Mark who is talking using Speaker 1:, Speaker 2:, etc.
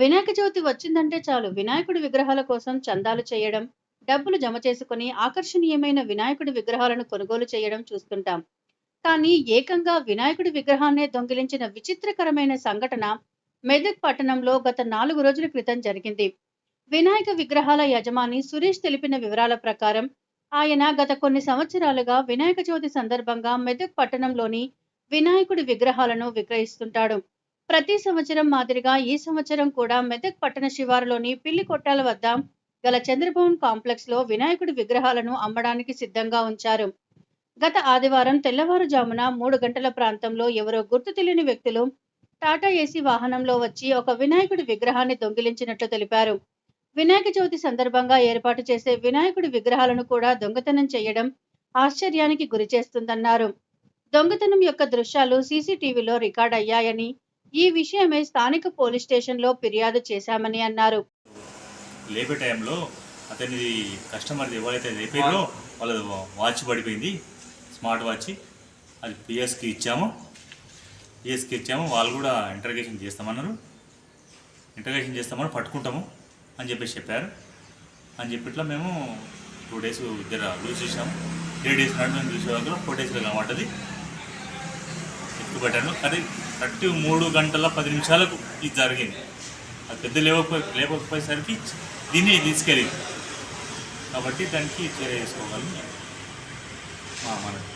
Speaker 1: వినాయక చవితి వచ్చిందంటే చాలు వినాయకుడి విగ్రహాల కోసం చందాలు చేయడం, డబ్బులు జమ చేసుకుని ఆకర్షణీయమైన వినాయకుడి విగ్రహాలను కొనుగోలు చేయడం చూస్తుంటాం. కానీ ఏకంగా వినాయకుడి విగ్రహాన్నే దొంగిలించిన విచిత్రకరమైన సంఘటన మెదక్ పట్టణంలో గత నాలుగు రోజుల క్రితం జరిగింది. వినాయక విగ్రహాల యజమాని సురేష్ తెలిపిన వివరాల ప్రకారం ఆయన గత కొన్ని సంవత్సరాలుగా వినాయక చవితి సందర్భంగా మెదక్ పట్టణంలోని వినాయకుడి విగ్రహాలను విక్రయిస్తుంటాడు. ప్రతి సంవత్సరం మాదిరిగా ఈ సంవత్సరం కూడా మెదక్ పట్టణ శివారులోని పిల్లి కొట్టాల వద్ద గల చంద్రభవన్ కాంప్లెక్స్లో వినాయకుడి విగ్రహాలను అమ్మడానికి సిద్ధంగా ఉంచారు. గత ఆదివారం తెల్లవారుజామున మూడు గంటల ప్రాంతంలో ఎవరో గుర్తు తెలియని వ్యక్తులు టాటా ఏసీ వాహనంలో వచ్చి ఒక వినాయకుడి విగ్రహాన్ని దొంగిలించినట్లు తెలిపారు. వినాయక చవితి సందర్భంగా ఏర్పాటు చేసే వినాయకుడి విగ్రహాలను కూడా దొంగతనం చేయడం ఆశ్చర్యానికి గురిచేస్తుందన్నారు. దొంగతనం యొక్క దృశ్యాలు సీసీటీవీలో రికార్డ్ అయ్యాయని, ఈ విషయమై స్థానిక పోలీస్ స్టేషన్లో ఫిర్యాదు చేశామని అన్నారు.
Speaker 2: లేపే టైంలో అతనిది కస్టమర్ది ఎవరైతే లేపారో వాళ్ళది వాచ్ పడిపోయింది. Smart watch. అది పిఎస్కి ఇచ్చాము. పిఎస్కి ఇచ్చాము. వాళ్ళు కూడా ఇంటర్గేషన్ చేస్తామన్నారు. ఇంటర్గేషన్ చేస్తామని పట్టుకుంటాము అని చెప్పేసి చెప్పారు. అని చెప్పిట్లా మేము టూ డేస్ ఇద్దరు లూజ్ చేసాము త్రీ డేస్ నాడు మేము చూసే వరకు ఫోర్ డేస్లో కనబడ్డది. ఎత్తుకుపెట్టాను అది కరెక్ట్ మూడు గంటల పది నిమిషాలకు ఇది జరిగింది. అది పెద్ద లేవకపోయి లేకపోయేసరికి దీన్ని తీసుకెళ్ళింది. కాబట్టి దానికి చర్య చేసుకోవాలి మా మనకి